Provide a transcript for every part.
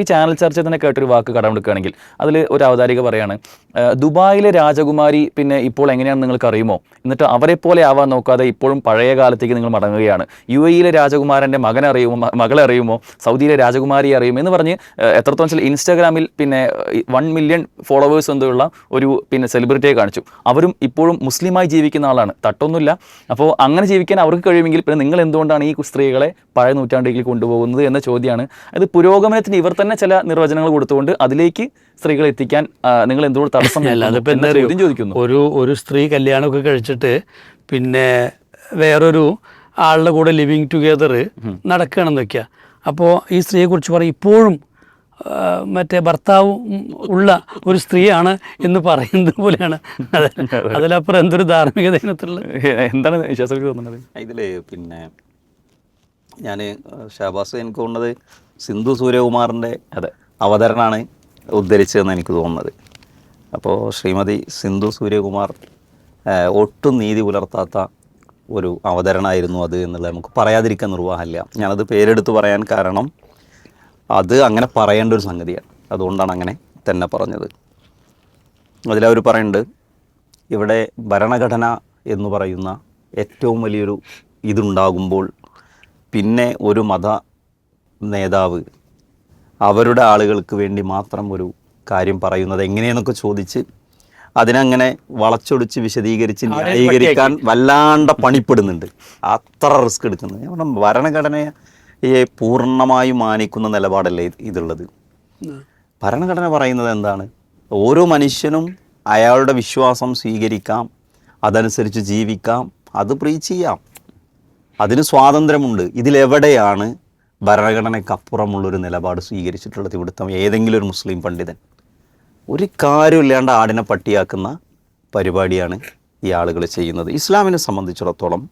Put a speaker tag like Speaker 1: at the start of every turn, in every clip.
Speaker 1: ഈ ചാനൽ ചർച്ച തന്നെ കേട്ടൊരു വാക്ക് കടം കൊടുക്കുകയാണെങ്കിൽ അതിൽ ഒരു അവതാരിക പറയാണ്. ദുബായിലെ രാജകുമാരി പിന്നെ ഇപ്പോൾ എങ്ങനെയാണെന്ന് നിങ്ങൾക്ക് അറിയുമോ എന്നിട്ട് അവരെ പോലെ ആവാൻ നോക്കാതെ ഇപ്പോഴും പഴയ കാലത്തേക്ക് നിങ്ങൾ മടങ്ങുകയാണ്. യു എയിലെ രാജകുമാരന്റെ മകനറിയുമോ മ- മകളെ അറിയുമോ? സൗദിയിലെ രാജകുമാരി അറിയുമോ? എന്ന് പറഞ്ഞ് എത്രത്തോളം വെച്ചാൽ ഇൻസ്റ്റാഗ്രാമിൽ പിന്നെ വൺ മില്യൺ ഫോളോവേഴ്സ് എന്തുള്ള ഒരു പിന്നെ സെലിബ്രിറ്റിയെ കാണിച്ചു. അവരും ഇപ്പോഴും മുസ്ലിമായി ജീവിക്കുന്ന ആളാണ്. തട്ടൊന്നുമില്ല. അപ്പോൾ അങ്ങനെ ജീവിക്കാൻ അവർക്ക് കഴിയുമെങ്കിൽ പിന്നെ നിങ്ങൾ എന്തുകൊണ്ടാണ് ഈ സ്ത്രീകളെ പഴയ നൂറ്റാണ്ടിലേക്ക് കൊണ്ടുപോകുന്നത് എന്ന ചോദ്യമാണ്. അത് പുരോഗമനത്തിന് ഇവർ തന്നെ ചില നിർവചനങ്ങൾ കൊടുത്തുകൊണ്ട് അതിലേക്ക് സ്ത്രീകളെ എത്തിക്കാൻ നിങ്ങൾ എന്തുകൊണ്ട് തടസ്സം ചോദ്യം ചോദിക്കുന്നു.
Speaker 2: ഒരു ഒരു സ്ത്രീ കല്യാണമൊക്കെ കഴിച്ചിട്ട് പിന്നെ വേറൊരു ആളുടെ കൂടെ ലിവിങ് ടുഗെദർ നടക്കുകയാണെന്ന് വെക്കുക. അപ്പോൾ ഈ സ്ത്രീയെ കുറിച്ച് പറയും ഇപ്പോഴും മറ്റേ ഭർത്താവ് ഉള്ള ഒരു സ്ത്രീയാണ് എന്ന് പറയുന്നത് പോലെയാണ്. അതിലപ്പുറം എന്തൊരു ധാർമ്മികത ഇതിനകത്തുള്ള
Speaker 1: എന്താണ് വിശ്വാസത്തിൽ തോന്നുന്നത്?
Speaker 3: ഇതിൽ പിന്നെ ഞാൻ ഷാബാസ് എനിക്ക് തോന്നുന്നത് സിന്ധു സൂര്യകുമാറിന്റെ
Speaker 1: അതെ.
Speaker 3: അവതരണമാണ് ഉദ്ധരിച്ചതെന്ന് എനിക്ക് തോന്നുന്നത്. അപ്പോൾ ശ്രീമതി സിന്ധു സൂര്യകുമാർ ഒട്ടും നീതി പുലർത്താത്ത ഒരു അവതരണമായിരുന്നു അത് എന്നുള്ളത് നമുക്ക് പറയാതിരിക്കാൻ നിർവാഹമില്ല. ഞാനത് പേരെടുത്ത് പറയാൻ കാരണം അത് അങ്ങനെ പറയേണ്ട ഒരു സംഗതിയാണ്. അതുകൊണ്ടാണ് അങ്ങനെ തന്നെ പറഞ്ഞത്. അതിലവർ പറയുന്നുണ്ട് ഇവിടെ ഭരണഘടന എന്ന് പറയുന്ന ഏറ്റവും വലിയൊരു ഇതുണ്ടാകുമ്പോൾ പിന്നെ ഒരു മത നേതാവ് അവരുടെ ആളുകൾക്ക് വേണ്ടി മാത്രം ഒരു കാര്യം പറയുന്നത് എങ്ങനെയെന്നൊക്കെ ചോദിച്ച് അതിനങ്ങനെ വളച്ചൊടിച്ച് വിശദീകരിച്ച് ന്യായീകരിക്കാൻ വല്ലാണ്ട പണിപ്പെടുന്നുണ്ട്. അത്ര റിസ്ക് എടുക്കുന്നത്. ഞാൻ പറഞ്ഞു ഭരണഘടനയെ പൂർണമായും മാനിക്കുന്ന നിലപാടല്ലേ ഇതുള്ളത്. ഭരണഘടന പറയുന്നത് എന്താണ്? ഓരോ മനുഷ്യനും അയാളുടെ വിശ്വാസം സ്വീകരിക്കാം അതനുസരിച്ച് ജീവിക്കാം അത് പ്രീച്ച് ചെയ്യാം. അതിന് സ്വാതന്ത്ര്യമുണ്ട്. ഇതിലെവിടെയാണ് ഭരണഘടനയ്ക്കപ്പുറമുള്ളൊരു നിലപാട് സ്വീകരിച്ചിട്ടുള്ളത് ഇവിടുത്തെ ഏതെങ്കിലും ഒരു മുസ്ലിം പണ്ഡിതൻ. ഒരു കാര്യമില്ലാണ്ട് ആടിനെ പട്ടിയാക്കുന്ന പരിപാടിയാണ് ഈ ആളുകൾ ചെയ്യുന്നത്. ഇസ്ലാമിനെ സംബന്ധിച്ചിടത്തോളം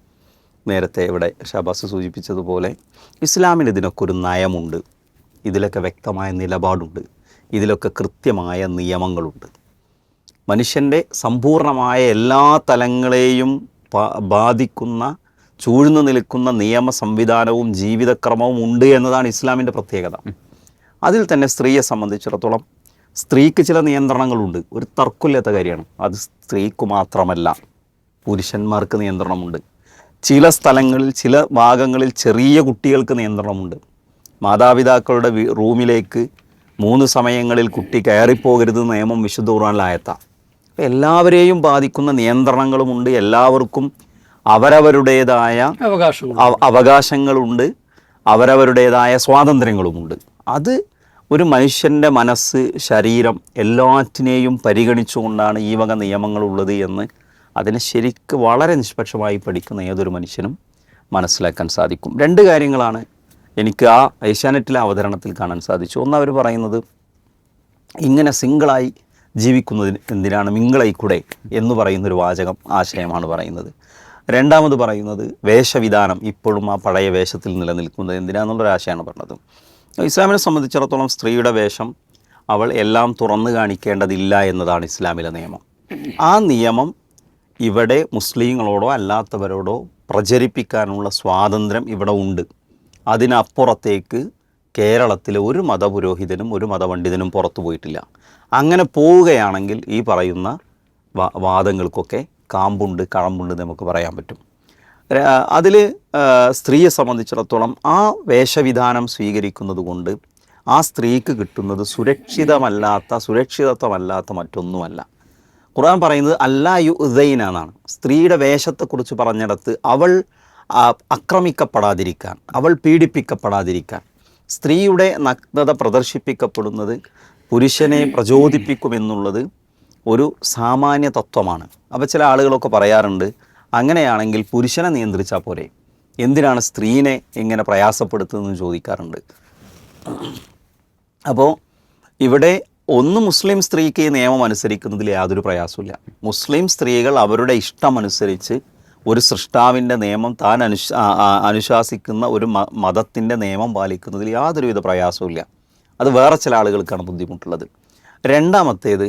Speaker 3: നേരത്തെ ഇവിടെ ഷബാസ് സൂചിപ്പിച്ചതുപോലെ ഇസ്ലാമിന് ഇതിനൊക്കെ ഒരു നയമുണ്ട്. ഇതിലൊക്കെ വ്യക്തമായ നിലപാടുണ്ട്. ഇതിലൊക്കെ കൃത്യമായ നിയമങ്ങളുണ്ട്. മനുഷ്യന്റെ സമ്പൂർണമായ എല്ലാ തലങ്ങളെയും ബാധിക്കുന്ന ചൂഴ്ന്നു നിൽക്കുന്ന നിയമ സംവിധാനവും ജീവിതക്രമവും ഉണ്ട് എന്നതാണ് ഇസ്ലാമിന്റെ പ്രത്യേകത. അതിൽ തന്നെ സ്ത്രീയെ സംബന്ധിച്ചിടത്തോളം സ്ത്രീക്ക് ചില നിയന്ത്രണങ്ങളുണ്ട്. ഒരു തർക്കമില്ലാത്ത കാര്യമാണ്. അത് സ്ത്രീക്ക് മാത്രമല്ല പുരുഷന്മാർക്ക് നിയന്ത്രണമുണ്ട്. ചില സ്ഥലങ്ങളിൽ ചില ഭാഗങ്ങളിൽ ചെറിയ കുട്ടികൾക്ക് നിയന്ത്രണമുണ്ട്. മാതാപിതാക്കളുടെ റൂമിലേക്ക് മൂന്ന് സമയങ്ങളിൽ കുട്ടി കയറിപ്പോകരുത് നിയമം വിശുദ്ധ ഖുർആനിലായത്താണ് അപ്പോൾ എല്ലാവരെയും ബാധിക്കുന്ന നിയന്ത്രണങ്ങളുമുണ്ട്. എല്ലാവർക്കും അവരവരുടേതായ അവകാശങ്ങളുണ്ട്. അവരവരുടേതായ സ്വാതന്ത്ര്യങ്ങളുമുണ്ട്. അത് ഒരു മനുഷ്യന്റെ മനസ്സ് ശരീരം എല്ലാറ്റിനെയും പരിഗണിച്ചുകൊണ്ടാണ് ഈ വക നിയമങ്ങളുള്ളത് എന്ന് അതിനെ ശരിക്ക് വളരെ നിഷ്പക്ഷമായി പഠിക്കുന്ന ഏതൊരു മനുഷ്യനും മനസ്സിലാക്കാൻ സാധിക്കും. രണ്ട് കാര്യങ്ങളാണ് എനിക്ക് ആ ഏഷ്യാനെറ്റിലെ അവതരണത്തിൽ കാണാൻ സാധിച്ചു. ഒന്ന് അവർ പറയുന്നത് ഇങ്ങനെ സിംഗിളായി ജീവിക്കുന്നതിന് എന്തിനാണ് മിങ്കിളായിക്കൂടെ എന്ന് പറയുന്നൊരു വാചകം ആശയമാണ് പറയുന്നത്. രണ്ടാമത് പറയുന്നത് വേഷവിധാനം ഇപ്പോഴും ആ പഴയ വേഷത്തിൽ നിലനിൽക്കുന്നത് എന്തിനാണെന്നുള്ളൊരു ആശയമാണ് പറഞ്ഞത്. ഇസ്ലാമിനെ സംബന്ധിച്ചിടത്തോളം സ്ത്രീയുടെ വേഷം അവൾ എല്ലാം തുറന്നു കാണിക്കേണ്ടതില്ല എന്നതാണ് ഇസ്ലാമിലെ നിയമം. ആ നിയമം ഇവിടെ മുസ്ലിങ്ങളോടോ അല്ലാത്തവരോടോ പ്രചരിപ്പിക്കാനുള്ള സ്വാതന്ത്ര്യം ഇവിടെ ഉണ്ട്. അതിനപ്പുറത്തേക്ക് കേരളത്തിലെ ഒരു മതപുരോഹിതനും ഒരു മതപണ്ഡിതനും പുറത്തു പോയിട്ടില്ല. അങ്ങനെ പോവുകയാണെങ്കിൽ ഈ പറയുന്ന വാദങ്ങൾക്കൊക്കെ കാമ്പുണ്ട് കഴമ്പുണ്ട് നമുക്ക് പറയാൻ പറ്റും. അതിൽ സ്ത്രീയെ സംബന്ധിച്ചിടത്തോളം ആ വേഷവിധാനം സ്വീകരിക്കുന്നത് കൊണ്ട് ആ സ്ത്രീക്ക് കിട്ടുന്നത് സുരക്ഷിതമല്ലാത്ത സുരക്ഷിതത്വമല്ലാത്ത മറ്റൊന്നുമല്ല. ഖുർആൻ പറയുന്നത് അല്ലാ യു ഉദൈന എന്നാണ്. സ്ത്രീയുടെ വേഷത്തെക്കുറിച്ച് പറഞ്ഞിടത്ത് അവൾ ആക്രമിക്കപ്പെടാതിരിക്കാൻ അവൾ പീഡിപ്പിക്കപ്പെടാതിരിക്കാൻ. സ്ത്രീയുടെ നഗ്നത പ്രദർശിപ്പിക്കപ്പെടുന്നത് പുരുഷനെ പ്രചോദിപ്പിക്കുമെന്നുള്ളത് ഒരു സാമാന്യ തത്വമാണ്. അപ്പോൾ ചില ആളുകളൊക്കെ പറയാറുണ്ട് അങ്ങനെയാണെങ്കിൽ പുരുഷനെ നിയന്ത്രിച്ചാൽ പോരെ? എന്തിനാണ് സ്ത്രീനെ ഇങ്ങനെ പ്രയാസപ്പെടുത്തുന്നതെന്ന് ചോദിക്കാറുണ്ട്. അപ്പോൾ ഇവിടെ ഒന്ന് മുസ്ലിം സ്ത്രീക്ക് ഈ നിയമം അനുസരിക്കുന്നതിൽ യാതൊരു പ്രയാസമില്ല മുസ്ലിം സ്ത്രീകൾ അവരുടെ ഇഷ്ടം അനുസരിച്ച് ഒരു സൃഷ്ടാവിന്റെ നിയമം താൻ അനുശ അനുശാസിക്കുന്ന ഒരു മതത്തിന്റെ നിയമം പാലിക്കുന്നതിൽ യാതൊരുവിധ പ്രയാസമില്ല അത് വേറെ ചില ആളുകൾക്കാണ് ബുദ്ധിമുട്ടുള്ളത്. രണ്ടാമത്തേത്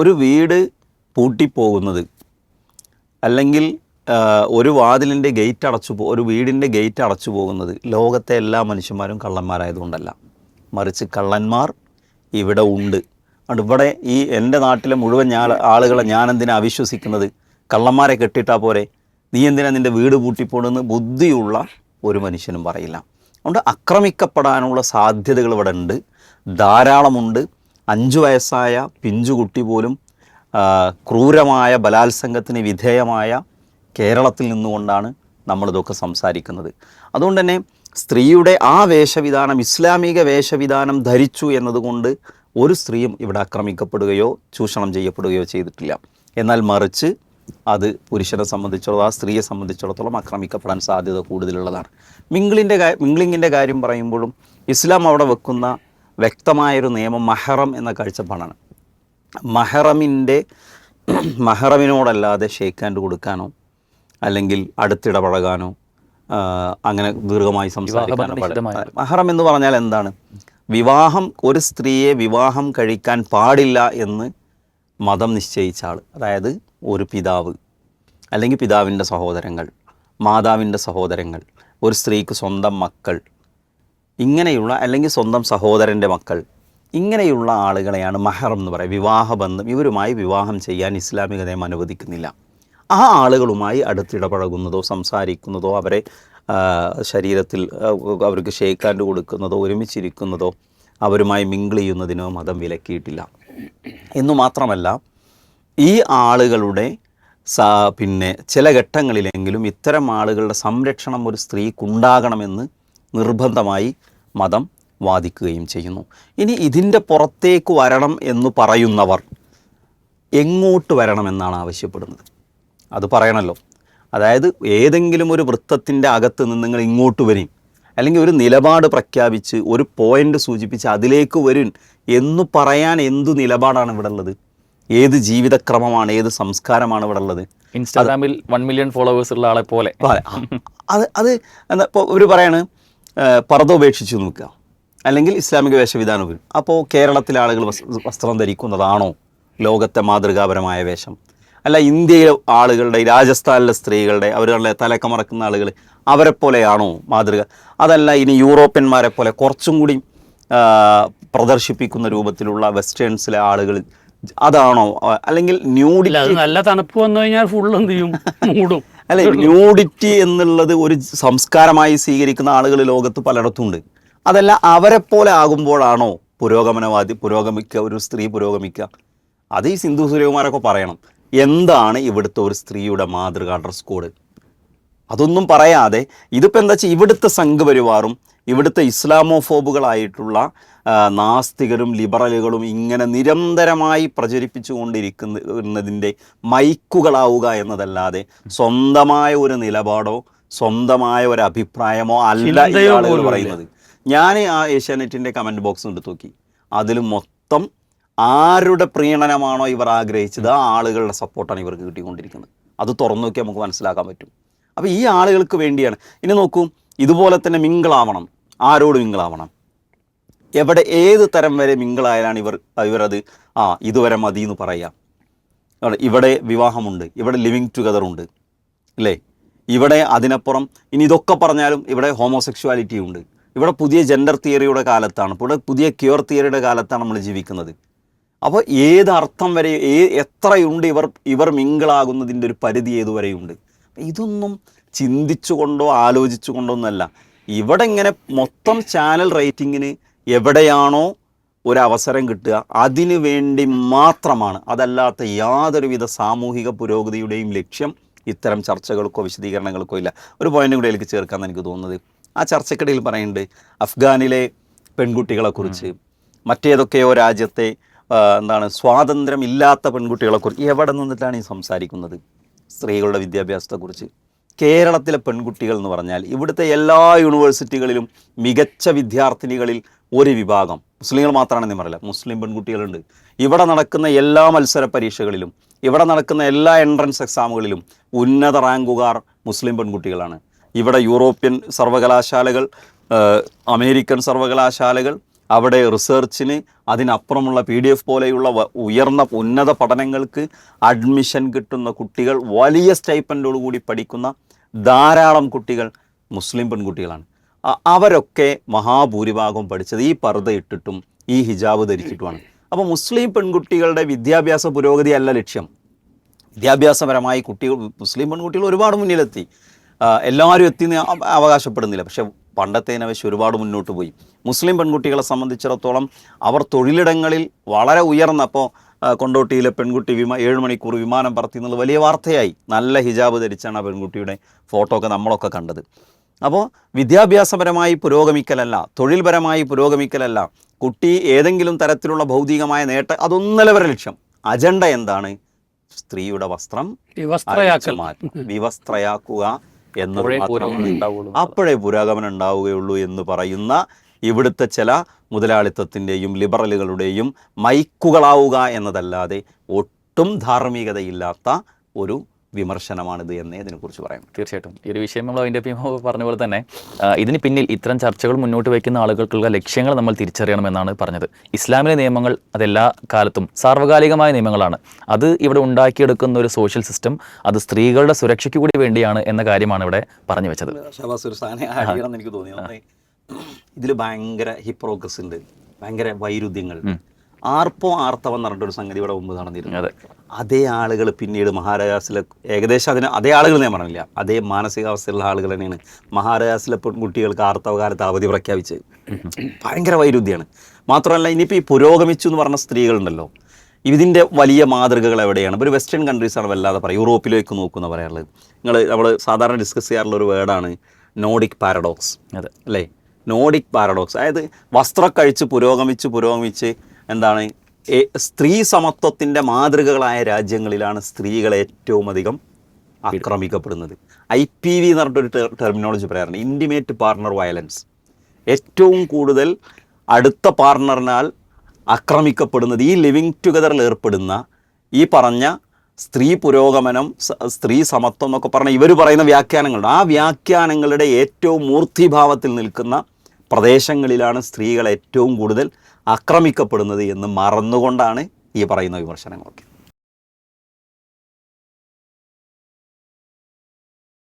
Speaker 3: ഒരു വീട് പൂട്ടിപ്പോകുന്നത്. അല്ലെങ്കിൽ ഒരു വാതിലിന്റെ ഗേറ്റ് അടച്ചു പോ ഒരു വീടിന്റെ ഗേറ്റ് അടച്ചു പോകുന്നത് ലോകത്തെ എല്ലാ മനുഷ്യന്മാരും കള്ളന്മാരായതുകൊണ്ടല്ല. മറിച്ച് കള്ളന്മാർ ഇവിടെ ഉണ്ട്. അതുകൊണ്ട് ഇവിടെ ഈ എന്റെ നാട്ടിലെ മുഴുവൻ ഞാൻ ആളുകളെ ഞാൻ എന്തിനാ അവിശ്വസിക്കുന്നത്? കള്ളന്മാരെ കെട്ടിട്ടാ പോരെ? നീ എന്തിനാ നിന്റെ വീട് പൂട്ടിപ്പോണെന്ന് ബുദ്ധിയുള്ള ഒരു മനുഷ്യനും പറയില്ല. അതുകൊണ്ട് ആക്രമിക്കപ്പെടാനുള്ള സാധ്യതകൾ ഇവിടെ ഉണ്ട്. ധാരാളമുണ്ട്. അഞ്ചു വയസ്സായ പിഞ്ചുകുട്ടി പോലും ക്രൂരമായ ബലാത്സംഗത്തിന് വിധേയമായ കേരളത്തിൽ നിന്നുകൊണ്ടാണ് നമ്മളിതൊക്കെ സംസാരിക്കുന്നത്. അതുകൊണ്ട് തന്നെ സ്ത്രീയുടെ ആ വേഷവിധാനം ഇസ്ലാമിക വേഷവിധാനം ധരിച്ചു എന്നതുകൊണ്ട് ഒരു സ്ത്രീയും ഇവിടെ ആക്രമിക്കപ്പെടുകയോ ചൂഷണം ചെയ്യപ്പെടുകയോ ചെയ്തിട്ടില്ല. എന്നാൽ മറിച്ച് അത് പുരുഷനെ സംബന്ധിച്ചിടത്തോളം ആ സ്ത്രീയെ സംബന്ധിച്ചിടത്തോളം ആക്രമിക്കപ്പെടാൻ സാധ്യത കൂടുതലുള്ളതാണ്. മിംഗ്ലിന്റെ മിംഗ്ലിങ്ങിന്റെ കാര്യം പറയുമ്പോഴും ഇസ്ലാം അവിടെ വെക്കുന്ന വ്യക്തമായൊരു നിയമം മഹറം എന്ന കാഴ്ചപ്പാടാണ്. മഹറമിന്റെ മഹറമിനോടല്ലാതെ ഷേക്ക് ഹാൻഡ് കൊടുക്കാനോ അല്ലെങ്കിൽ അടുത്തിടപഴകാനോ അങ്ങനെ ദീർഘമായി സംസാരിക്കാനോ. മഹറം എന്ന് പറഞ്ഞാൽ എന്താണ്? വിവാഹം ഒരു സ്ത്രീയെ വിവാഹം കഴിക്കാൻ പാടില്ല എന്ന് മതം നിശ്ചയിച്ച ആൾ അതായത് ഒരു പിതാവ് അല്ലെങ്കിൽ പിതാവിന്റെ സഹോദരങ്ങൾ മാതാവിന്റെ സഹോദരങ്ങൾ ഒരു സ്ത്രീക്ക് സ്വന്തം മക്കൾ ഇങ്ങനെയുള്ള അല്ലെങ്കിൽ സ്വന്തം സഹോദരന്റെ മക്കൾ ഇങ്ങനെയുള്ള ആളുകളെയാണ് മഹറം എന്ന് പറയുക. വിവാഹബന്ധം ഇവരുമായി വിവാഹം ചെയ്യാൻ ഇസ്ലാമിക നിയമം അനുവദിക്കുന്നില്ല. ആ ആളുകളുമായി അടുത്തിടപഴകുന്നതോ സംസാരിക്കുന്നതോ അവരെ ശരീരത്തിൽ അവർക്ക് ഷേക്കാൻഡ് കൊടുക്കുന്നതോ ഒരുമിച്ചിരിക്കുന്നതോ അവരുമായി മിങ്കിൾ ചെയ്യുന്നതിനോ മതം വിലക്കിയിട്ടില്ല. എന്നു മാത്രമല്ല ഈ ആളുകളുടെ പിന്നെ ചില ഘട്ടങ്ങളിലെങ്കിലും ഇത്തരം ആളുകളുടെ സംരക്ഷണം ഒരു സ്ത്രീക്കുണ്ടാകണമെന്ന് നിർബന്ധമായി മതം വാദിക്കുകയും ചെയ്യുന്നു. ഇനി ഇതിന്റെ പുറത്തേക്ക് വരണം എന്ന് പറയുന്നവർ എങ്ങോട്ട് വരണമെന്നാണ് ആവശ്യപ്പെടുന്നത്. അത് പറയണമല്ലോ അതായത് ഏതെങ്കിലും ഒരു വൃത്തത്തിന്റെ അകത്ത് നിന്ന് നിങ്ങൾ ഇങ്ങോട്ട് വരും അല്ലെങ്കിൽ ഒരു നിലപാട് പ്രഖ്യാപിച്ച് ഒരു പോയിന്റ് സൂചിപ്പിച്ച് അതിലേക്ക് വരും എന്ന് പറയാൻ എന്തു നിലപാടാണ് ഇവിടെ ഉള്ളത്? ഏത് ജീവിതക്രമമാണ് ഏത് സംസ്കാരമാണ് ഇവിടെ ഉള്ളത്?
Speaker 1: ഇൻസ്റ്റാഗ്രാമിൽ വൺ മില്യൺ ഫോളോവേഴ്സ് ഉള്ള ആളെ പോലെ.
Speaker 3: അതെ. അത് എന്താ ഇപ്പോൾ ഇവർ പറയാണ് പർദ്ദ ഉപേക്ഷിച്ച് നിൽക്കുക. അല്ലെങ്കിൽ ഇസ്ലാമിക വേഷവിധാനം വരും അപ്പോൾ കേരളത്തിലെ ആളുകൾ വസ്ത്രം ധരിക്കുന്നതാണോ ലോകത്തെ മാതൃകാപരമായ വേഷം? അല്ല ഇന്ത്യയിലെ ആളുകളുടെ രാജസ്ഥാനിലെ സ്ത്രീകളുടെ അവരുടെ തലക്കമറക്കുന്ന ആളുകൾ അവരെ പോലെയാണോ മാതൃക? അതല്ല ഇനി യൂറോപ്യന്മാരെ പോലെ കുറച്ചും കൂടി പ്രദർശിപ്പിക്കുന്ന രൂപത്തിലുള്ള വെസ്റ്റേൺസിലെ ആളുകൾ അതാണോ? അല്ലെങ്കിൽ ന്യൂഡി
Speaker 2: നല്ല തണുപ്പ് വന്നു കഴിഞ്ഞാൽ ഫുൾ എന്ത് ചെയ്യും? മൂടും.
Speaker 3: അല്ലെ ന്യൂഡിറ്റി എന്നുള്ളത് ഒരു സംസ്കാരമായി സ്വീകരിക്കുന്ന ആളുകൾ ലോകത്ത് പലയിടത്തുണ്ട്. അതല്ല അവരെ പോലെ ആകുമ്പോഴാണോ പുരോഗമനവാദി പുരോഗമിക്കുക ഒരു സ്ത്രീ പുരോഗമിക്കുക അത് ഈ സിന്ധു സൂര്യകുമാരൊക്കെ പറയണം. എന്താണ് ഇവിടുത്തെ ഒരു സ്ത്രീയുടെ മാതൃകാ ഡ്രസ് കോഡ് അതൊന്നും പറയാതെ ഇതിപ്പോൾ എന്താ വെച്ചാൽ ഇവിടുത്തെ സംഘപരിവാറും ഇവിടുത്തെ ഇസ്ലാമോഫോബുകളായിട്ടുള്ള നാസ്തികരും ലിബറലുകളും ഇങ്ങനെ നിരന്തരമായി പ്രചരിപ്പിച്ചു കൊണ്ടിരിക്കുന്നതിന്റെ മൈക്കുകളാവുക എന്നതല്ലാതെ സ്വന്തമായ ഒരു നിലപാടോ സ്വന്തമായ ഒരു അഭിപ്രായമോ അല്ല ആളുകൾ പറയുന്നത്. ഞാൻ ആ ഏഷ്യാനെറ്റിന്റെ കമന്റ് ബോക്സ് എടുത്ത് നോക്കി. അതിൽ മൊത്തം ആരുടെ പ്രീണനമാണോ ഇവർ ആഗ്രഹിച്ചത് ആ ആളുകളുടെ സപ്പോർട്ടാണ് ഇവർക്ക് കിട്ടിക്കൊണ്ടിരിക്കുന്നത്. അത് തുറന്നു നോക്കിയാൽ നമുക്ക് മനസ്സിലാക്കാൻ പറ്റും. അപ്പോൾ ഈ ആളുകൾക്ക് വേണ്ടിയാണ്. ഇനി നോക്കൂ ഇതുപോലെ തന്നെ മിങ്കിളാവണം. ആരോട് മിങ്കിളാവണം? എവിടെ ഏത് തരം വരെ മിങ്കിളായാലാണ് ഇവർ ഇവരത് ആ ഇതുവരെ മതി എന്ന് പറയാം ഇവിടെ വിവാഹമുണ്ട് ഇവിടെ ലിവിങ് ടുഗദർ ഉണ്ട് അല്ലേ? ഇവിടെ അതിനപ്പുറം ഇനി ഇതൊക്കെ പറഞ്ഞാലും ഇവിടെ ഹോമോസെക്ഷുവാലിറ്റി ഉണ്ട്. ഇവിടെ പുതിയ ജെൻഡർ തിയറിയുടെ കാലത്താണ് ഇവിടെ പുതിയ ക്യൂർ തിയറിയുടെ കാലത്താണ് നമ്മൾ ജീവിക്കുന്നത്. അപ്പോൾ ഏത് അർത്ഥം വരെ ഏ എത്രയുണ്ട് ഇവർ ഇവർ മിങ്കിളാകുന്നതിന്റെ ഒരു പരിധി ഏതുവരെയുണ്ട്? ഇതൊന്നും ചിന്തിച്ചുകൊണ്ടോ ആലോചിച്ചുകൊണ്ടോ ഒന്നല്ല. ഇവിടെ ഇങ്ങനെ മൊത്തം ചാനൽ റേറ്റിങ്ങിന് എവിടെയാണോ ഒരവസരം കിട്ടുക അതിനു വേണ്ടി മാത്രമാണ്. അതല്ലാത്ത യാതൊരുവിധ സാമൂഹിക പുരോഗതിയുടെയും ലക്ഷ്യം ഇത്തരം ചർച്ചകൾക്കോ വിശദീകരണങ്ങൾക്കോ ഇല്ല. ഒരു പോയിന്റ് കൂടെ എനിക്ക് ചേർക്കാമെന്ന് എനിക്ക് തോന്നുന്നത്. ആ ചർച്ചക്കിടയിൽ പറയുന്നുണ്ട് അഫ്ഗാനിലെ പെൺകുട്ടികളെക്കുറിച്ച് മറ്റേതൊക്കെയോ രാജ്യത്തെ എന്താണ് സ്വാതന്ത്ര്യം ഇല്ലാത്ത പെൺകുട്ടികളെക്കുറിച്ച് എവിടെ നിന്നിട്ടാണ് ഈ സംസാരിക്കുന്നത്? സ്ത്രീകളുടെ വിദ്യാഭ്യാസത്തെക്കുറിച്ച്. കേരളത്തിലെ പെൺകുട്ടികൾ എന്ന് പറഞ്ഞാൽ ഇവിടുത്തെ എല്ലാ യൂണിവേഴ്സിറ്റികളിലും മികച്ച വിദ്യാർത്ഥിനികളിൽ ഒരു വിഭാഗം. മുസ്ലിങ്ങൾ മാത്രമാണെന്ന് പറയില്ല മുസ്ലിം പെൺകുട്ടികളുണ്ട്. ഇവിടെ നടക്കുന്ന എല്ലാ മത്സര പരീക്ഷകളിലും ഇവിടെ നടക്കുന്ന എല്ലാ എൻട്രൻസ് എക്സാമുകളിലും ഉന്നത റാങ്കുകാർ മുസ്ലിം പെൺകുട്ടികളാണ്. ഇവിടെ യൂറോപ്യൻ സർവകലാശാലകൾ അമേരിക്കൻ സർവകലാശാലകൾ അവിടെ റിസർച്ചിന് അതിനപ്പുറമുള്ള പി ഡി എഫ് പോലെയുള്ള ഉയർന്ന ഉന്നത പഠനങ്ങൾക്ക് അഡ്മിഷൻ കിട്ടുന്ന കുട്ടികൾ വലിയ സ്റ്റൈപ്പൻഡോടുകൂടി പഠിക്കുന്ന ധാരാളം കുട്ടികൾ മുസ്ലിം പെൺകുട്ടികളാണ്. അവരൊക്കെ മഹാഭൂരിഭാഗം പഠിച്ചത് ഈ പർദ്ദ ഇട്ടിട്ടും ഈ ഹിജാബ് ധരിച്ചിട്ടുമാണ്. അപ്പോൾ മുസ്ലിം പെൺകുട്ടികളുടെ വിദ്യാഭ്യാസ പുരോഗതി അല്ല ലക്ഷ്യം. വിദ്യാഭ്യാസപരമായി കുട്ടികൾ മുസ്ലിം പെൺകുട്ടികൾ ഒരുപാട് മുന്നിലെത്തി. എല്ലാവരും എത്തി അവകാശപ്പെടുന്നില്ല. പക്ഷെ പണ്ടത്തേനവശ്യം ഒരുപാട് മുന്നോട്ട് പോയി. മുസ്ലിം പെൺകുട്ടികളെ സംബന്ധിച്ചിടത്തോളം അവർ തൊഴിലിടങ്ങളിൽ വളരെ ഉയർന്നപ്പോൾ കൊണ്ടോട്ടിയിലെ പെൺകുട്ടി വിമാ ഏഴ് മണിക്കൂർ വിമാനം പറത്തി എന്നുള്ളത് വലിയ വാർത്തയായി. നല്ല ഹിജാബ് ധരിച്ചാണ് ആ പെൺകുട്ടിയുടെ ഫോട്ടോ ഒക്കെ നമ്മളൊക്കെ കണ്ടത്. അപ്പോൾ വിദ്യാഭ്യാസപരമായി പുരോഗമിക്കലല്ല തൊഴിൽപരമായി പുരോഗമിക്കലല്ല കുട്ടി ഏതെങ്കിലും തരത്തിലുള്ള ഭൗതികമായ നേട്ടം അതൊന്നല്ല വരെ ലക്ഷ്യം. അജണ്ട എന്താണ്? സ്ത്രീയുടെ വസ്ത്രം. വിവസ്ത്രയാക്കുക എന്നത് മാത്രമാണ്. അപ്പോഴേ പുരോഗമനം ഉണ്ടാവുകയുള്ളൂ എന്ന് പറയുന്ന ഇവിടുത്തെ ചില മുതലാളിത്തത്തിന്റെയും ലിബറലുകളുടെയും മൈക്കുകളാവുക എന്നതല്ലാതെ ഒട്ടും ധാർമ്മികതയില്ലാത്ത ഒരു വിമർശനമാണിത് എന്നേ ഇതിനെക്കുറിച്ച് പറയാം
Speaker 1: തീർച്ചയായിട്ടും. ഈ ഒരു വിഷയം നമ്മൾ അതിന്റെ പറഞ്ഞ പോലെ തന്നെ ഇതിന് പിന്നിൽ ഇത്തരം ചർച്ചകൾ മുന്നോട്ട് വയ്ക്കുന്ന ആളുകൾക്കുള്ള ലക്ഷ്യങ്ങൾ നമ്മൾ തിരിച്ചറിയണമെന്നാണ് പറഞ്ഞത്. ഇസ്ലാമിലെ നിയമങ്ങൾ അതെല്ലാ കാലത്തും സാർവകാലികമായ നിയമങ്ങളാണ്. അത് ഇവിടെ ഉണ്ടാക്കിയെടുക്കുന്ന ഒരു സോഷ്യൽ സിസ്റ്റം അത് സ്ത്രീകളുടെ സുരക്ഷയ്ക്ക് കൂടി വേണ്ടിയാണ് എന്ന കാര്യമാണ് ഇവിടെ പറഞ്ഞു വെച്ചത്.
Speaker 3: എനിക്ക് തോന്നി. ഇതിൽ ഭയങ്കര ഹിപ്രോക്രസ് ഉണ്ട്. ഭയങ്കര വൈരുദ്ധ്യങ്ങൾ. ആർപ്പോ ആർത്തവം എന്ന് പറഞ്ഞിട്ടൊരു സംഗതി ഇവിടെ മുമ്പ് നടന്നിരുന്നു.
Speaker 1: അതെ.
Speaker 3: അതേ ആളുകൾ പിന്നീട് മഹാരാജാസിലെ ഏകദേശം അതിന് അതേ ആളുകൾ ഞാൻ പറഞ്ഞില്ല. അതേ മാനസികാവസ്ഥയിലുള്ള ആളുകൾ തന്നെയാണ്. മഹാരാജാസിലെ പെൺകുട്ടികൾക്ക് ആർത്തവകാലത്ത് അവധി പ്രഖ്യാപിച്ചത് ഭയങ്കര വൈരുദ്ധ്യമാണ് മാത്രമല്ല ഇനിയിപ്പോൾ ഈ പുരോഗമിച്ചു എന്ന് പറഞ്ഞ സ്ത്രീകളുണ്ടല്ലോ. ഇതിന്റെ വലിയ മാതൃകകൾ എവിടെയാണ്? ഇപ്പോൾ ഒരു വെസ്റ്റേൺ കൺട്രീസാണ് വല്ലാതെ പറയുക. യൂറോപ്പിലേക്ക് നോക്കുന്ന പറയാറുള്ളത് നിങ്ങൾ നമ്മൾ സാധാരണ ഡിസ്കസ് ചെയ്യാറുള്ള ഒരു വേർഡാണ് നോഡിക് പാരഡോക്സ്
Speaker 1: അതെ.
Speaker 3: അല്ലേ? നോഡിക് പാരഡോക്സ് അതായത് വസ്ത്രം കഴിച്ച് പുരോഗമിച്ച് പുരോഗമിച്ച് എന്താണ് സ്ത്രീ സമത്വത്തിന്റെ മാതൃകകളായ രാജ്യങ്ങളിലാണ് സ്ത്രീകൾ ഏറ്റവും അധികം ആക്രമിക്കപ്പെടുന്നത്. ഐ പി വി എന്ന് പറഞ്ഞിട്ടൊരു ടെർമിനോളജി പറയാറുണ്ട്. ഇന്റിമേറ്റ് പാർട്ണർ വയലൻസ് ഏറ്റവും കൂടുതൽ അടുത്ത പാർട്ണറിനാൽ ആക്രമിക്കപ്പെടുന്നത് ഈ ലിവിങ് ടുഗദറിൽ ഏർപ്പെടുന്ന ഈ പറഞ്ഞ സ്ത്രീ പുരോഗമനം സ്ത്രീ സമത്വം എന്നൊക്കെ പറഞ്ഞ ഇവർ പറയുന്ന വ്യാഖ്യാനങ്ങളുണ്ട്. ആ വ്യാഖ്യാനങ്ങളുടെ ഏറ്റവും മൂർത്തിഭാവത്തിൽ നിൽക്കുന്ന പ്രദേശങ്ങളിലാണ് സ്ത്രീകൾ ഏറ്റവും കൂടുതൽ ആക്രമിക്കപ്പെടുന്നത് എന്ന് മറന്നുകൊണ്ടാണ് ഈ പറയുന്ന വിമർശനങ്ങളൊക്കെ.